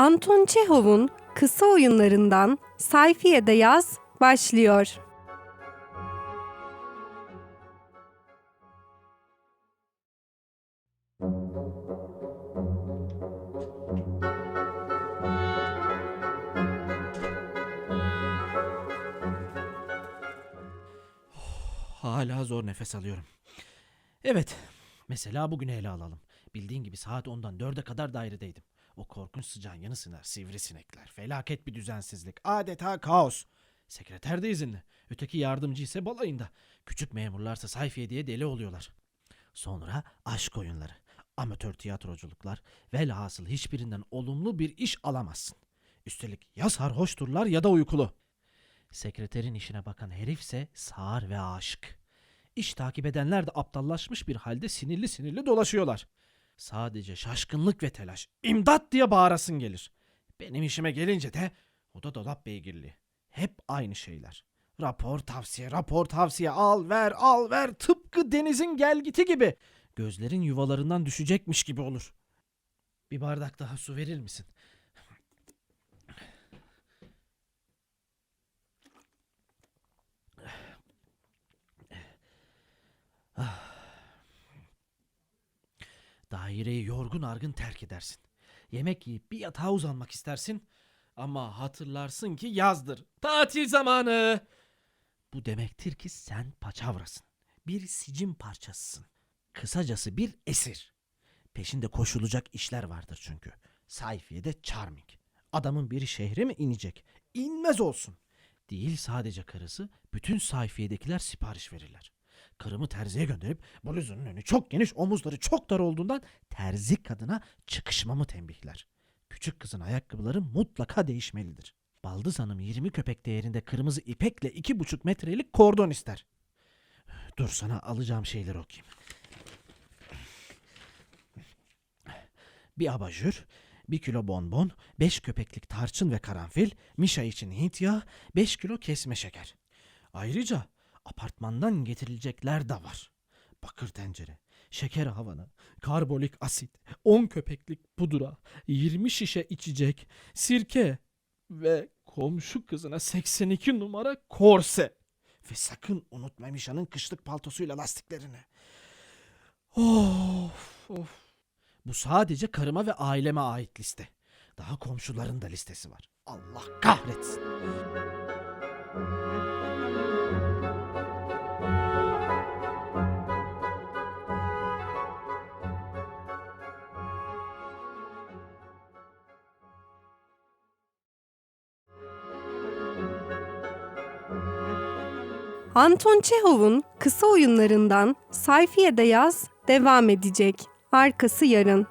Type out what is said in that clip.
Anton Çehov'un kısa oyunlarından Sayfiye'de Yaz başlıyor. Hala zor nefes alıyorum. Evet, mesela bugünü ele alalım. Bildiğin gibi saat 10'dan 4'e kadar dairedeydim. O korkunç sıcağın yanı sıra sivrisinekler, felaket bir düzensizlik, adeta kaos. Sekreter de izinli, öteki yardımcı ise balayında. Küçük memurlarsa sayfiye diye deli oluyorlar. Sonra aşk oyunları, amatör tiyatroculuklar, velhasıl hiçbirinden olumlu bir iş alamazsın. Üstelik ya sarhoşturlar ya da uykulu. Sekreterin işine bakan herifse sağır ve aşık. İş takip edenler de aptallaşmış bir halde sinirli sinirli dolaşıyorlar. Sadece şaşkınlık ve telaş. İmdat diye bağırasın gelir. Benim işime gelince de o da dolap beygirliği. Hep aynı şeyler. Rapor tavsiye, rapor tavsiye, al ver, al ver. Tıpkı denizin gelgiti gibi. Gözlerin yuvalarından düşecekmiş gibi olur. Bir bardak daha su verir misin? Daireyi yorgun argın terk edersin. Yemek yiyip bir yatağa uzanmak istersin. Ama hatırlarsın ki yazdır. Tatil zamanı. Bu demektir ki sen paçavrasın. Bir sicim parçasısın. Kısacası bir esir. Peşinde koşulacak işler vardır çünkü. Sayfiye'de charming. Adamın biri şehre mi inecek? İnmez olsun. Değil sadece karısı, bütün sayfiyedekiler sipariş verirler. Karımı terziye gönderip bluzunun önü çok geniş, omuzları çok dar olduğundan terzi kadına çıkışmamı tembihler. Küçük kızın ayakkabıları mutlaka değişmelidir. Baldız Hanım 20 köpek değerinde kırmızı ipekle 2,5 metrelik kordon ister. Dur sana alacağım şeyleri okuyayım. Bir abajur, bir kilo bonbon, 5 köpeklik tarçın ve karanfil, Mişa için Hint yağı, 5 kilo kesme şeker. Ayrıca apartmandan getirilecekler de var. Bakır tencere, şeker havanı, karbolik asit, 10 köpeklik pudra, 20 şişe içecek, sirke ve komşu kızına 82 numara korse. Ve sakın unutma Mişa'nın kışlık paltosuyla lastiklerini. Of of. Bu sadece karıma ve aileme ait liste. Daha komşuların da listesi var. Allah kahretsin. Anton Çehov'un kısa oyunlarından Sayfiye'de Yaz devam edecek. Arkası yarın.